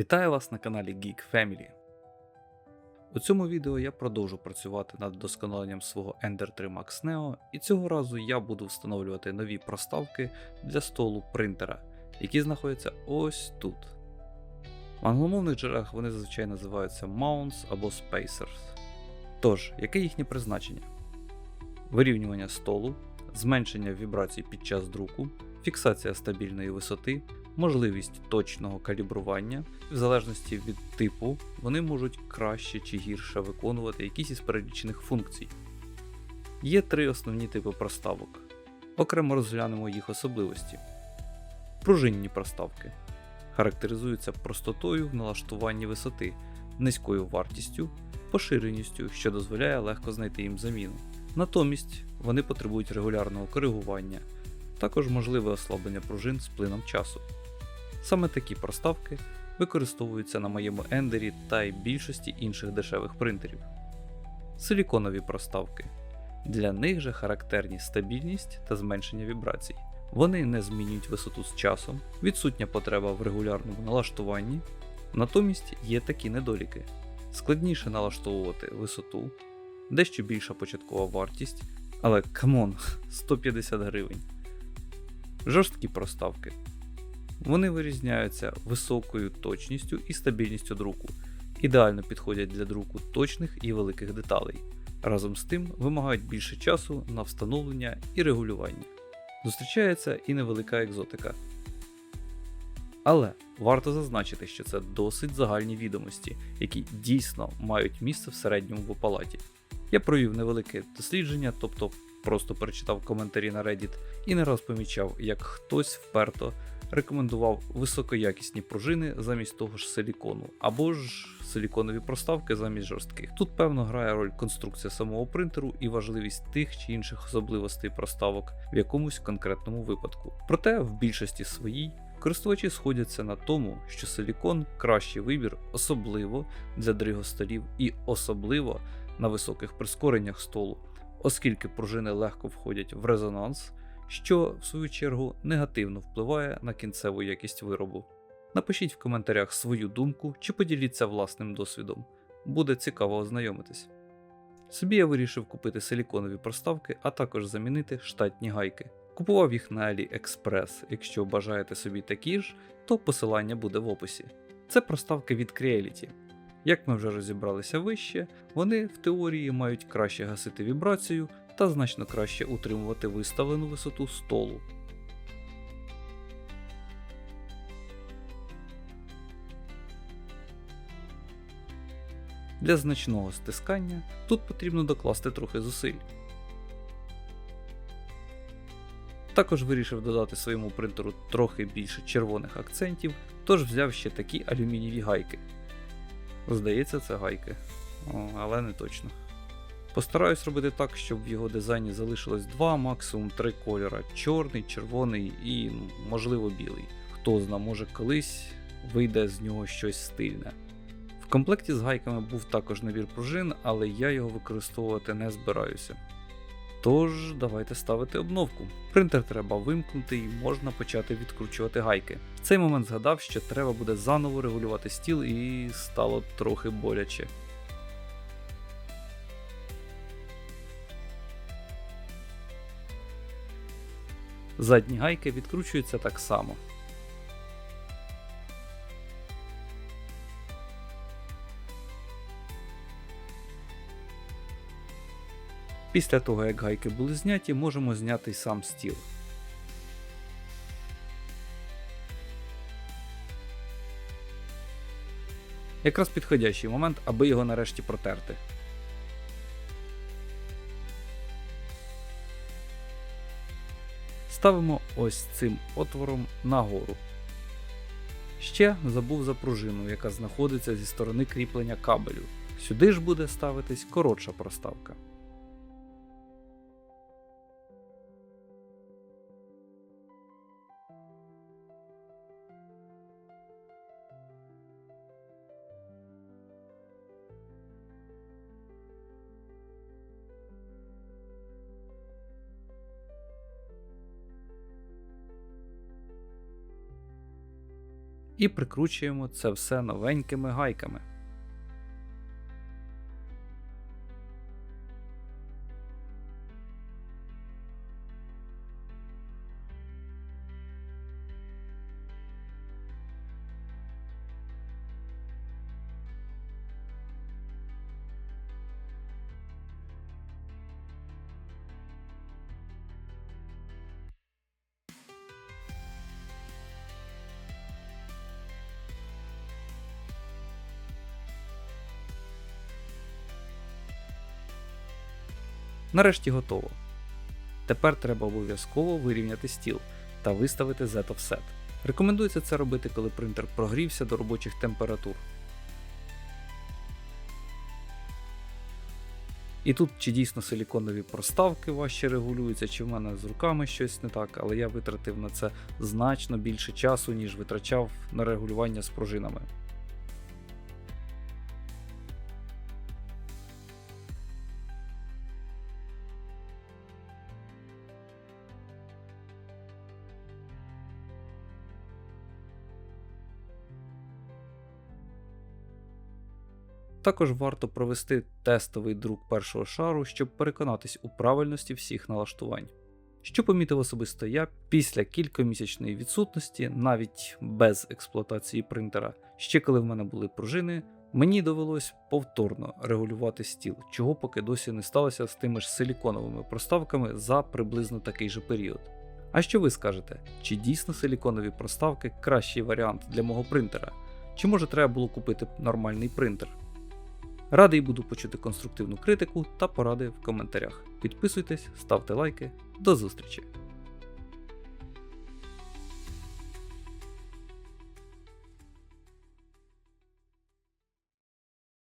Вітаю вас на каналі Geek Family. У цьому відео я продовжу працювати над вдосконаленням свого Ender 3 Max Neo, і цього разу я буду встановлювати нові проставки для столу принтера, які знаходяться ось тут. В англомовних джерелах вони зазвичай називаються Mounts або Spacers. Тож, яке їхнє призначення? Вирівнювання столу, зменшення вібрацій під час друку, фіксація стабільної висоти, можливість точного калібрування. В залежності від типу, вони можуть краще чи гірше виконувати якісь із перелічених функцій. Є три основні типи проставок. Окремо розглянемо їх особливості. Пружинні проставки характеризуються простотою в налаштуванні висоти, низькою вартістю, поширеністю, що дозволяє легко знайти їм заміну. Натомість вони потребують регулярного коригування, також можливе ослаблення пружин з плином часу. Саме такі проставки використовуються на моєму ендері та й більшості інших дешевих принтерів. Силіконові проставки. Для них же характерні стабільність та зменшення вібрацій. Вони не змінюють висоту з часом, відсутня потреба в регулярному налаштуванні, натомість є такі недоліки: складніше налаштовувати висоту, дещо більша початкова вартість, але камон, 150 гривень. Жорсткі проставки. Вони вирізняються високою точністю і стабільністю друку, ідеально підходять для друку точних і великих деталей. Разом з тим вимагають більше часу на встановлення і регулювання. Зустрічається і невелика екзотика. Але варто зазначити, що це досить загальні відомості, які дійсно мають місце в середньому в палаті. Я провів невелике дослідження, тобто просто перечитав коментарі на Reddit і не раз помічав, як хтось вперто рекомендував високоякісні пружини замість того ж силікону, або ж силіконові проставки замість жорстких. Тут, певно, грає роль конструкція самого принтеру і важливість тих чи інших особливостей проставок в якомусь конкретному випадку. Проте в більшості своїй. Користувачі сходяться на тому, що силікон кращий вибір, особливо для дригостолів і особливо на високих прискореннях столу, оскільки пружини легко входять в резонанс, що в свою чергу негативно впливає на кінцеву якість виробу. Напишіть в коментарях свою думку чи поділіться власним досвідом, буде цікаво ознайомитись. Собі я вирішив купити силіконові проставки, а також замінити штатні гайки. Купував їх на AliExpress, якщо бажаєте собі такі ж, то посилання буде в описі. Це проставки від Creality. Як ми вже розібралися вище, вони в теорії мають краще гасити вібрацію та значно краще утримувати виставлену висоту столу. Для значного стискання тут потрібно докласти трохи зусиль. Також вирішив додати своєму принтеру трохи більше червоних акцентів, тож взяв ще такі алюмінієві гайки. Здається, це гайки, О, але не точно. Постараюсь робити так, щоб в його дизайні залишилось два, максимум три кольора: чорний, червоний і, ну, можливо, білий. Хто зна, може колись вийде з нього щось стильне. В комплекті з гайками був також набір пружин, але я його використовувати не збираюся. Тож, давайте ставити обновку. Принтер треба вимкнути і можна почати відкручувати гайки. В цей момент згадав, що треба буде заново регулювати стіл і стало трохи боляче. Задні гайки відкручуються так само. Після того, як гайки були зняті, можемо зняти сам стіл. Якраз підходящий момент, аби його нарешті протерти. Ставимо ось цим отвором нагору. Ще забув за пружину, яка знаходиться зі сторони кріплення кабелю. Сюди ж буде ставитись коротша проставка. І прикручуємо це все новенькими гайками. Нарешті готово. Тепер треба обов'язково вирівняти стіл та виставити Z-offset. Рекомендується це робити, коли принтер прогрівся до робочих температур. І тут чи дійсно силіконові проставки важче регулюються, чи в мене з руками щось не так, але я витратив на це значно більше часу, ніж витрачав на регулювання з пружинами. Також варто провести тестовий друк першого шару, щоб переконатись у правильності всіх налаштувань. Що помітив особисто я після кількомісячної відсутності, навіть без експлуатації принтера, ще коли в мене були пружини, мені довелось повторно регулювати стіл, чого поки досі не сталося з тими ж силіконовими проставками за приблизно такий же період. А що ви скажете? Чи дійсно силіконові проставки кращий варіант для мого принтера? Чи може треба було купити нормальний принтер? Радий буду почути конструктивну критику та поради в коментарях. Підписуйтесь, ставте лайки. До зустрічі!